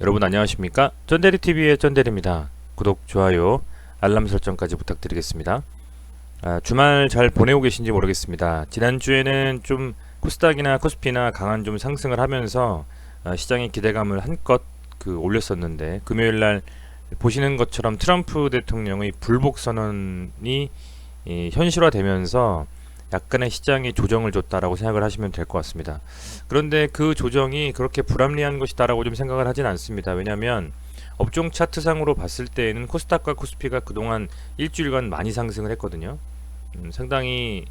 여러분 안녕하십니까? 쩐데리TV의 쩐데리입니다. 구독, 좋아요, 알람 설정까지 부탁드리겠습니다. 아, 주말 잘 보내고 계신지 모르겠습니다. 지난주에는 좀 코스닥이나 코스피나 강한 좀 상승을 하면서 아, 시장의 기대감을 한껏 그 올렸었는데 금요일 날 보시는 것처럼 트럼프 대통령의 불복 선언이 이, 현실화되면서 약간의 시장에 조정을 줬다라고 생각을 하시면 될 것 같습니다. 그런데 그 조정이 그렇게 불합리한 것이다라고 좀 생각을 하진 않습니다. 왜냐하면 업종 차트상으로 봤을 때에는 코스닥과 코스피가 그동안 일주일간 많이 상승을 했거든요. 음, 상당히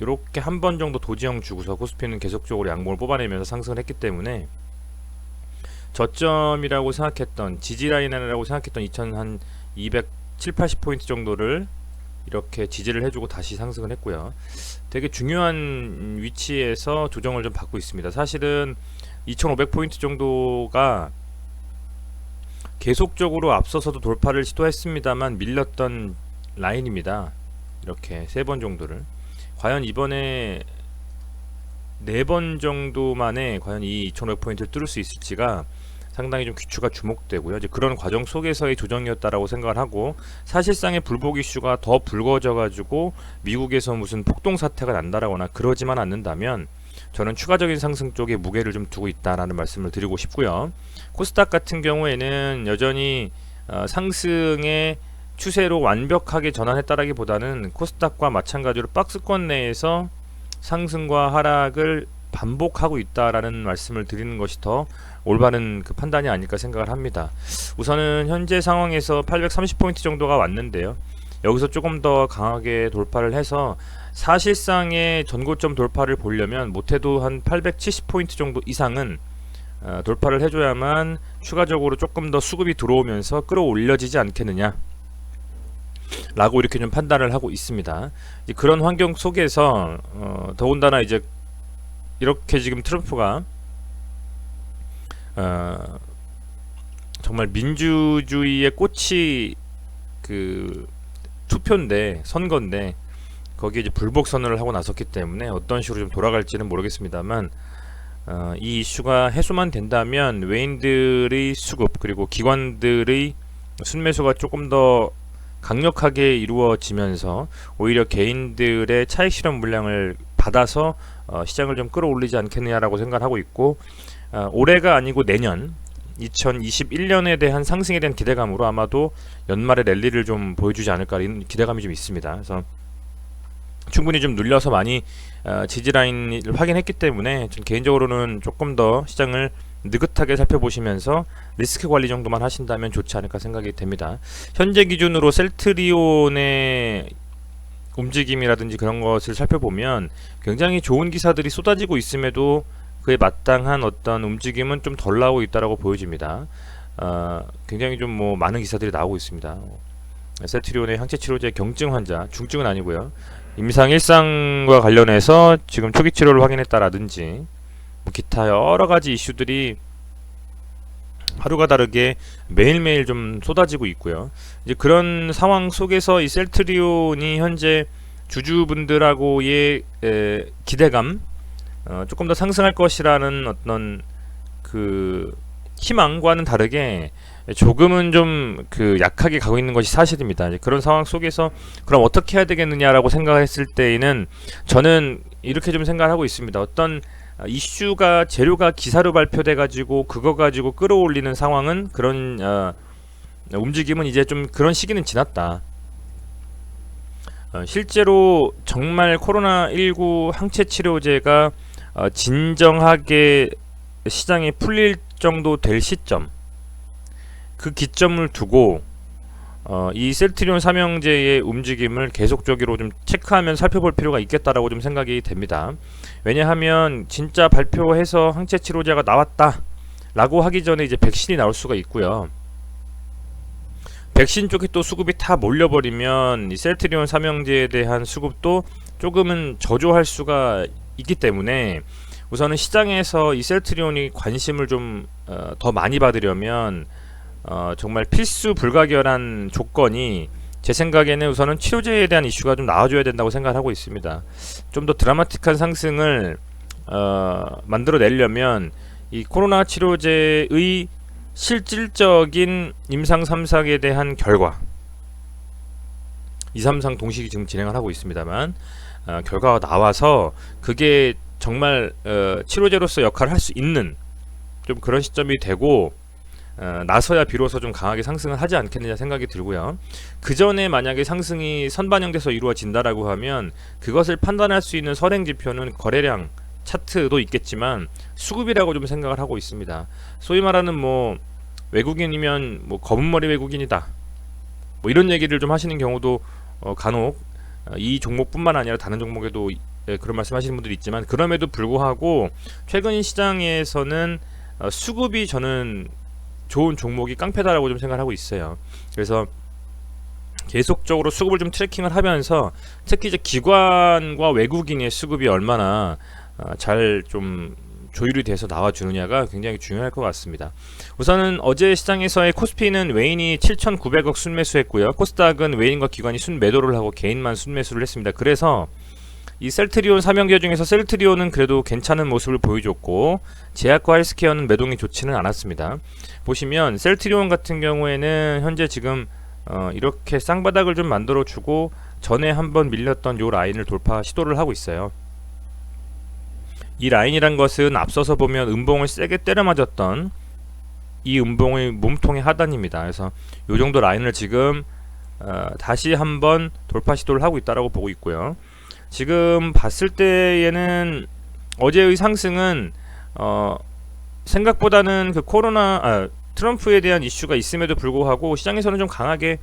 이렇게 한 번 정도 도지형 주고서 코스피는 계속적으로 양봉을 뽑아내면서 상승을 했기 때문에 저점이라고 생각했던 지지라인이라고 생각했던 2000한 207, 80포인트 정도를 이렇게 지지를 해주고 다시 상승을 했고요. 되게 중요한 위치에서 조정을 좀 받고 있습니다. 사실은 2500포인트 정도가 계속적으로 앞서서도 돌파를 시도했습니다만 밀렸던 라인입니다. 이렇게 세 번 정도를 과연 이번에 네 번 정도 만에 과연 이 2500포인트를 뚫을 수 있을지가 상당히 좀 귀추가 주목되고요. 이제 그런 과정 속에서의 조정이었다라고 생각을 하고 사실상의 불복 이슈가 더 불거져 가지고 미국에서 무슨 폭동 사태가 난다라거나 그러지만 않는다면 저는 추가적인 상승 쪽에 무게를 좀 두고 있다라는 말씀을 드리고 싶고요. 코스닥 같은 경우에는 여전히 어, 상승의 추세로 완벽하게 전환했다라기보다는 코스닥과 마찬가지로 박스권 내에서 상승과 하락을 반복하고 있다라는 말씀을 드리는 것이 더 올바른 그 판단이 아닐까 생각을 합니다. 우선은 현재 상황에서 830포인트 정도가 왔는데요. 여기서 조금 더 강하게 돌파를 해서 사실상의 전고점 돌파를 보려면 못해도 한 870포인트 정도 이상은 어, 돌파를 해줘야만 추가적으로 조금 더 수급이 들어오면서 끌어올려지지 않겠느냐 라고 이렇게 좀 판단을 하고 있습니다. 그런 환경 속에서 어, 더군다나 이제 이렇게 지금 트럼프가 어, 정말 민주주의의 꽃이 그 투표인데 선거인데 거기에 이제 불복 선언을 하고 나섰기 때문에 어떤 식으로 좀 돌아갈지는 모르겠습니다만 어, 이 이슈가 해소만 된다면 외인들의 수급 그리고 기관들의 순매수가 조금 더 강력하게 이루어지면서 오히려 개인들의 차익 실현 물량을 받아서 어, 시장을 좀 끌어올리지 않겠느냐라고 생각하고 있고 어, 올해가 아니고 내년 2021년에 대한 상승에 대한 기대감으로 아마도 연말에 랠리를 좀 보여주지 않을까 이런 기대감이 좀 있습니다. 그래서 충분히 좀 눌려서 많이 어, 지지 라인을 확인했기 때문에 전 개인적으로는 조금 더 시장을 느긋하게 살펴보시면서 리스크 관리 정도만 하신다면 좋지 않을까 생각이 됩니다. 현재 기준으로 셀트리온의 움직임이라든지 그런 것을 살펴보면 굉장히 좋은 기사들이 쏟아지고 있음에도 그에 마땅한 어떤 움직임은 좀 덜 나오고 있다라고 보여집니다. 어, 굉장히 좀 뭐 많은 기사들이 나오고 있습니다. 셀트리온의 항체 치료제 경증 환자, 중증은 아니고요. 임상 일상과 관련해서 지금 초기 치료를 확인했다라든지 뭐 기타 여러 가지 이슈들이 하루가 다르게 매일매일 좀 쏟아지고 있고요. 이제 그런 상황 속에서 이 셀트리온이 현재 주주분들하고의 에, 기대감 어, 조금 더 상승할 것이라는 어떤 그 희망과는 다르게 조금은 좀 그 약하게 가고 있는 것이 사실입니다. 이제 그런 상황 속에서 그럼 어떻게 해야 되겠느냐라고 생각했을 때에는 저는 이렇게 좀 생각을 하고 있습니다. 어떤 이슈가 재료가 기사로 발표돼 가지고 그거 가지고 끌어올리는 상황은 그런 어, 움직임은 이제 좀 그런 시기는 지났다. 어, 실제로 정말 코로나 19 항체 치료제가 어, 진정하게 시장에 풀릴 정도 될 시점 그 기점을 두고 어, 이 셀트리온 삼형제의 움직임을 계속적으로 좀 체크하면 살펴볼 필요가 있겠다라고 좀 생각이 됩니다. 왜냐하면 진짜 발표해서 항체 치료제가 나왔다라고 하기 전에 이제 백신이 나올 수가 있고요. 백신 쪽에 또 수급이 다 몰려버리면 이 셀트리온 삼형제에 대한 수급도 조금은 저조할 수가 있기 때문에 우선은 시장에서 이 셀트리온이 관심을 좀더 많이 받으려면 어, 정말 필수 불가결한 조건이 제 생각에는 우선은 치료제에 대한 이슈가 좀 나와줘야 된다고 생각하고 있습니다. 좀 더 드라마틱한 상승을 어, 만들어내려면 이 코로나 치료제의 실질적인 임상 3상에 대한 결과 2, 3상 동시기 지금 진행을 하고 있습니다만 어, 결과가 나와서 그게 정말 어, 치료제로서 역할을 할 수 있는 좀 그런 시점이 되고 어, 나서야 비로소 좀 강하게 상승을 하지 않겠느냐 생각이 들고요. 그 전에 만약에 상승이 선반영돼서 이루어진다라고 하면 그것을 판단할 수 있는 선행 지표는 거래량 차트도 있겠지만 수급이라고 좀 생각을 하고 있습니다. 소위 말하는 뭐 외국인이면 뭐 검은머리 외국인이다. 뭐 이런 얘기를 좀 하시는 경우도 어, 간혹 어, 이 종목뿐만 아니라 다른 종목에도 예, 그런 말씀하시는 분들이 있지만 그럼에도 불구하고 최근 시장에서는 어, 수급이 저는 좋은 종목이 깡패다라고 좀 생각하고 있어요. 그래서 계속적으로 수급을 좀 트래킹을 하면서 특히 이제 기관과 외국인의 수급이 얼마나 어, 잘좀 조율이 돼서 나와주느냐가 굉장히 중요할 것 같습니다. 우선은 어제 시장에서의 코스피는 웨인이 7,900억 순매수했고요. 코스닥은 웨인과 기관이 순매도를 하고 개인만 순매수를 했습니다. 그래서 이 셀트리온 삼형제 중에서 셀트리온은 그래도 괜찮은 모습을 보여줬고 제약과 헬스케어는 매동이 좋지는 않았습니다. 보시면 셀트리온 같은 경우에는 현재 지금 어 이렇게 쌍바닥을 좀 만들어 주고 전에 한번 밀렸던 요 라인을 돌파 시도를 하고 있어요. 이 라인이란 것은 앞서서 보면 음봉을 세게 때려 맞았던 이 음봉의 몸통의 하단입니다. 그래서 요 정도 라인을 지금 어 다시 한번 돌파 시도를 하고 있다라고 보고 있고요. 지금 봤을 때에는 어제의 상승은 어 생각보다는 그 코로나 아, 트럼프에 대한 이슈가 있음에도 불구하고 시장에서는 좀 강하게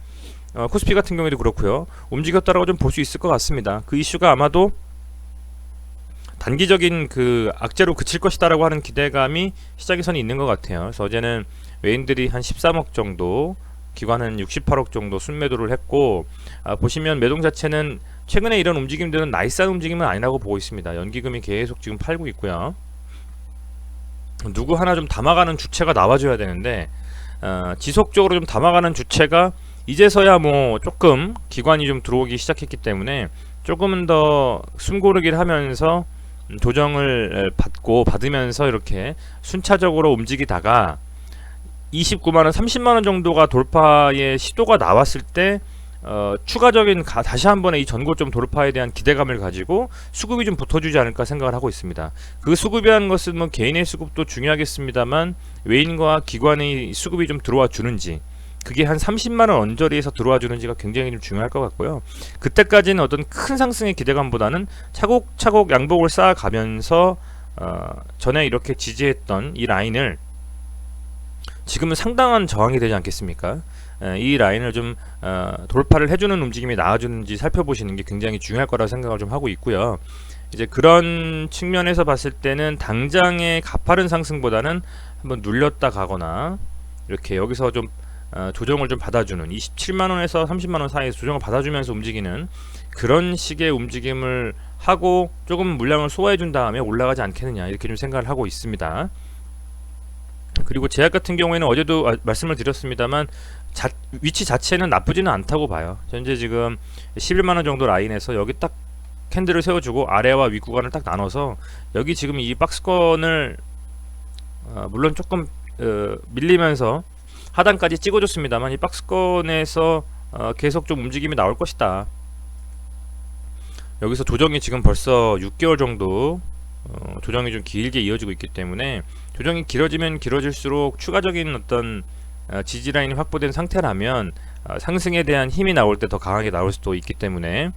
어, 코스피 같은 경우에도 그렇고요 움직였다라고 좀 볼 수 있을 것 같습니다. 그 이슈가 아마도 단기적인 그 악재로 그칠 것이다라고 하는 기대감이 시장에서는 있는 것 같아요. 그래서 어제는 외인들이 한 13억 정도, 기관은 68억 정도 순매도를 했고 아, 보시면 매동 자체는 최근에 이런 움직임들은 나이스한 움직임은 아니라고 보고 있습니다. 연기금이 계속 지금 팔고 있고요. 누구 하나 좀 담아가는 주체가 나와줘야 되는데 어, 지속적으로 좀 담아가는 주체가 이제서야 뭐 조금 기관이 좀 들어오기 시작했기 때문에 조금은 더 숨고르기를 하면서 조정을 받고 받으면서 이렇게 순차적으로 움직이다가 29만원, 30만원 정도가 돌파의 시도가 나왔을 때 어, 추가적인 가, 다시 한 번의 이 전고점 돌파에 대한 기대감을 가지고 수급이 좀 붙어주지 않을까 생각을 하고 있습니다. 그 수급이라는 것은 뭐 개인의 수급도 중요하겠습니다만 외인과 기관의 수급이 좀 들어와 주는지 그게 한 30만 원 언저리에서 들어와 주는지가 굉장히 좀 중요할 것 같고요. 그때까지는 어떤 큰 상승의 기대감보다는 차곡차곡 양복을 쌓아가면서 어, 전에 이렇게 지지했던 이 라인을 지금은 상당한 저항이 되지 않겠습니까? 에, 이 라인을 좀 어, 돌파를 해주는 움직임이 나와주는지 살펴보시는 게 굉장히 중요할 거라 생각을 좀 하고 있고요. 이제 그런 측면에서 봤을 때는 당장의 가파른 상승보다는 한번 눌렸다 가거나 이렇게 여기서 좀 어, 조정을 좀 받아주는 27만 원에서 30만 원 사이에서 조정을 받아주면서 움직이는 그런 식의 움직임을 하고 조금 물량을 소화해 준 다음에 올라가지 않겠느냐 이렇게 좀 생각을 하고 있습니다. 그리고 제약 같은 경우에는 어제도 아, 말씀을 드렸습니다만 자, 위치 자체는 나쁘지는 않다고 봐요. 현재 지금 11만 원 정도 라인에서 여기 딱 캔들을 세워주고 아래와 위 구간을 딱 나눠서 여기 지금 이 박스권을 어, 물론 조금 어, 밀리면서 하단까지 찍어줬습니다만 이 박스권에서 어, 계속 좀 움직임이 나올 것이다. 여기서 조정이 지금 벌써 6개월 정도 어, 조정이 좀 길게 이어지고 있기 때문에 조정이 길어지면 길어질수록 추가적인 어떤 어, 지지 라인이 확보된 상태라면 어, 상승에 대한 힘이 나올 때 더 강하게 나올 수도 있기 때문에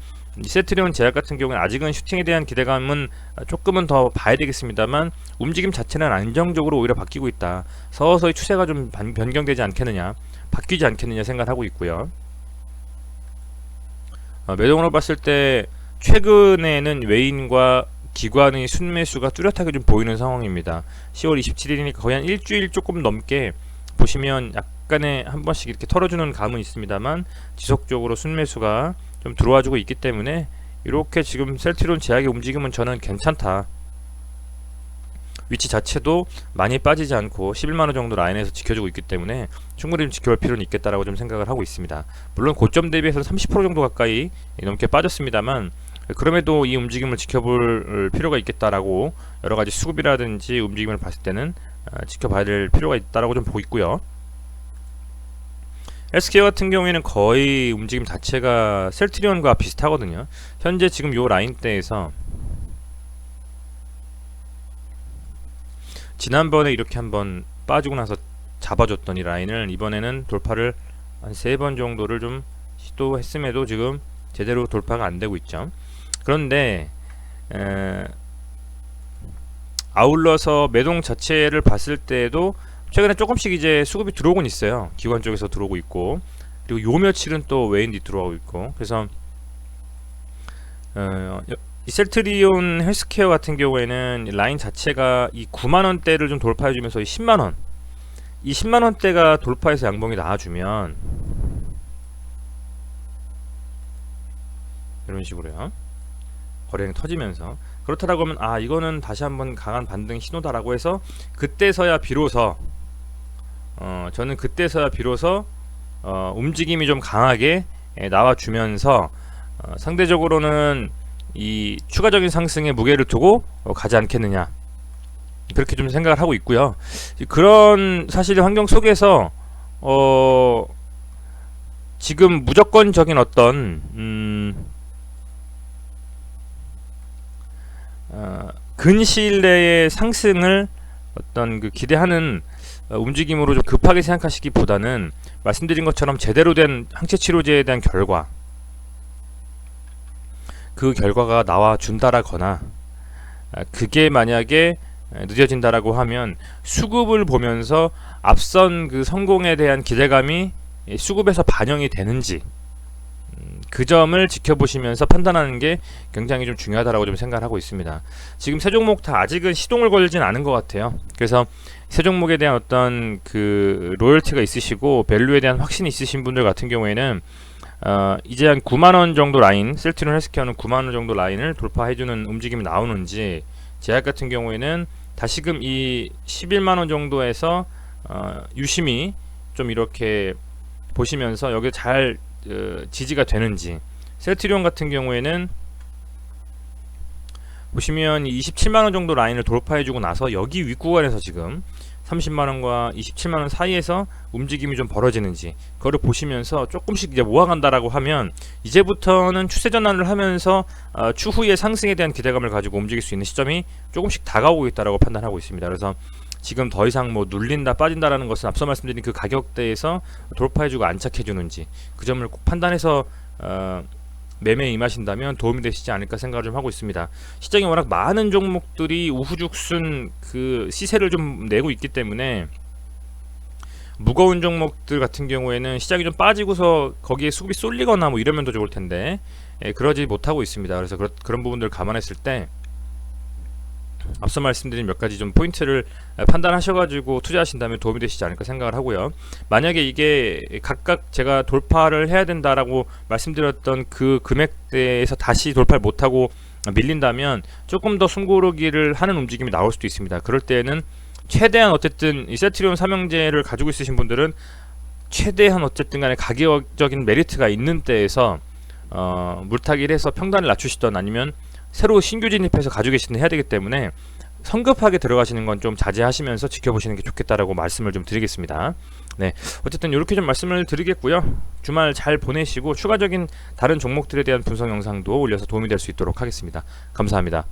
세트리온 제약 같은 경우는 아직은 슈팅에 대한 기대감은 조금은 더 봐야 되겠습니다만 움직임 자체는 안정적으로 오히려 바뀌고 있다. 서서히 추세가 좀 변경되지 않겠느냐, 바뀌지 않겠느냐 생각하고 있고요. 어, 매동으로 봤을 때 최근에는 외인과 기관의 순매수가 뚜렷하게 좀 보이는 상황입니다. 10월 27일이니까 거의 한 일주일 조금 넘게 보시면 약간의 한 번씩 이렇게 털어주는 감은 있습니다만 지속적으로 순매수가 좀 들어와주고 있기 때문에 이렇게 지금 셀트리온 제약의 움직임은 저는 괜찮다. 위치 자체도 많이 빠지지 않고 11만원 정도 라인에서 지켜주고 있기 때문에 충분히 좀 지켜볼 필요는 있겠다라고 좀 생각을 하고 있습니다. 물론 고점 대비해서 30% 정도 가까이 넘게 빠졌습니다만 그럼에도 이 움직임을 지켜볼 필요가 있겠다라고 여러 가지 수급이라든지 움직임을 봤을 때는 어, 지켜봐야 될 필요가 있다라고 좀 보고 있고요. 헬스케어 같은 경우에는 거의 움직임 자체가 셀트리온과 비슷하거든요. 현재 지금 요 라인대에서 지난번에 이렇게 한번 빠지고 나서 잡아줬던 이 라인을 이번에는 돌파를 한 세 번 정도를 좀 시도했음에도 지금 제대로 돌파가 안 되고 있죠. 그런데 에, 아울러서 매동 자체를 봤을 때도 최근에 조금씩 이제 수급이 들어오곤 있어요. 기관 쪽에서 들어오고 있고 그리고 요 며칠은 또 외인이 들어오고 있고 그래서 어, 이 셀트리온 헬스케어 같은 경우에는 이 라인 자체가 이 9만 원대를 좀 돌파해 주면서 이 10만 원, 이 10만 원대가 돌파해서 양봉이 나와 주면 이런 식으로요. 거래량 터지면서 그렇다라고 하면 아 이거는 다시 한번 강한 반등 신호다라고 해서 그때서야 비로소 어 저는 그때서야 비로소 어 움직임이 좀 강하게 예, 나와주면서 어 상대적으로는 이 추가적인 상승에 무게를 두고 어, 가지 않겠느냐 그렇게 좀 생각을 하고 있고요. 그런 사실 환경 속에서 어 지금 무조건적인 어떤 음 어, 근시일 내의 상승을 어떤 그 기대하는 어, 움직임으로 좀 급하게 생각하시기보다는 말씀드린 것처럼 제대로 된 항체 치료제에 대한 결과 그 결과가 나와 준다라거나 아, 그게 만약에 늦어진다라고 하면 수급을 보면서 앞선 그 성공에 대한 기대감이 수급에서 반영이 되는지 음, 그 점을 지켜보시면서 판단하는 게 굉장히 좀 중요하다라고 좀 생각을 하고 있습니다. 지금 세 종목 다 아직은 시동을 걸진 않은 것 같아요. 그래서 세 종목에 대한 어떤 그 로열티가 있으시고 밸류에 대한 확신이 있으신 분들 같은 경우에는 어, 이제 한 9만 원 정도 라인, 셀트리온 헬스케어는 9만 원 정도 라인을 돌파해주는 움직임이 나오는지 제약 같은 경우에는 다시금 이 11만 원 정도에서 어, 유심히 좀 이렇게 보시면서 여기 잘 어, 지지가 되는지 셀트리온 같은 경우에는 보시면 27만 원 정도 라인을 돌파해주고 나서 여기 윗구간에서 지금 30만원과 27만원 사이에서 움직임이 좀 벌어지는지 그거를 보시면서 조금씩 이제 모아간다라고 하면 이제부터는 추세 전환을 하면서 어, 추후의 상승에 대한 기대감을 가지고 움직일 수 있는 시점이 조금씩 다가오고 있다라고 판단하고 있습니다. 그래서 지금 더 이상 뭐 눌린다 빠진다라는 것은 앞서 말씀드린 그 가격대에서 돌파해주고 안착해주는지 그 점을 꼭 판단해서 어, 매매에 임하신다면 도움이 되시지 않을까 생각을 좀 하고 있습니다. 시장에 워낙 많은 종목들이 우후죽순 그 시세를 좀 내고 있기 때문에 무거운 종목들 같은 경우에는 시장이 좀 빠지고서 거기에 수급이 쏠리거나 뭐 이러면 더 좋을 텐데 예, 그러지 못하고 있습니다. 그래서 그런 그런 부분들 을 감안했을 때 앞서 말씀드린 몇 가지 좀 포인트를 판단하셔가지고 투자하신다면 도움이 되시지 않을까 생각을 하고요. 만약에 이게 각각 제가 돌파를 해야 된다라고 말씀드렸던 그 금액대에서 다시 돌파를 못하고 밀린다면 조금 더 숨고르기를 하는 움직임이 나올 수도 있습니다. 그럴 때에는 최대한 어쨌든 이 세트리온 삼형제를 가지고 있으신 분들은 최대한 어쨌든 간에 가격적인 메리트가 있는 때에서 어, 물타기를 해서 평단을 낮추시던 아니면 새로 신규 진입해서 가지고 계시는 해야 되기 때문에 성급하게 들어가시는 건 좀 자제하시면서 지켜보시는 게 좋겠다라고 말씀을 좀 드리겠습니다. 네, 어쨌든 이렇게 좀 말씀을 드리겠고요. 주말 잘 보내시고 추가적인 다른 종목들에 대한 분석 영상도 올려서 도움이 될 수 있도록 하겠습니다. 감사합니다.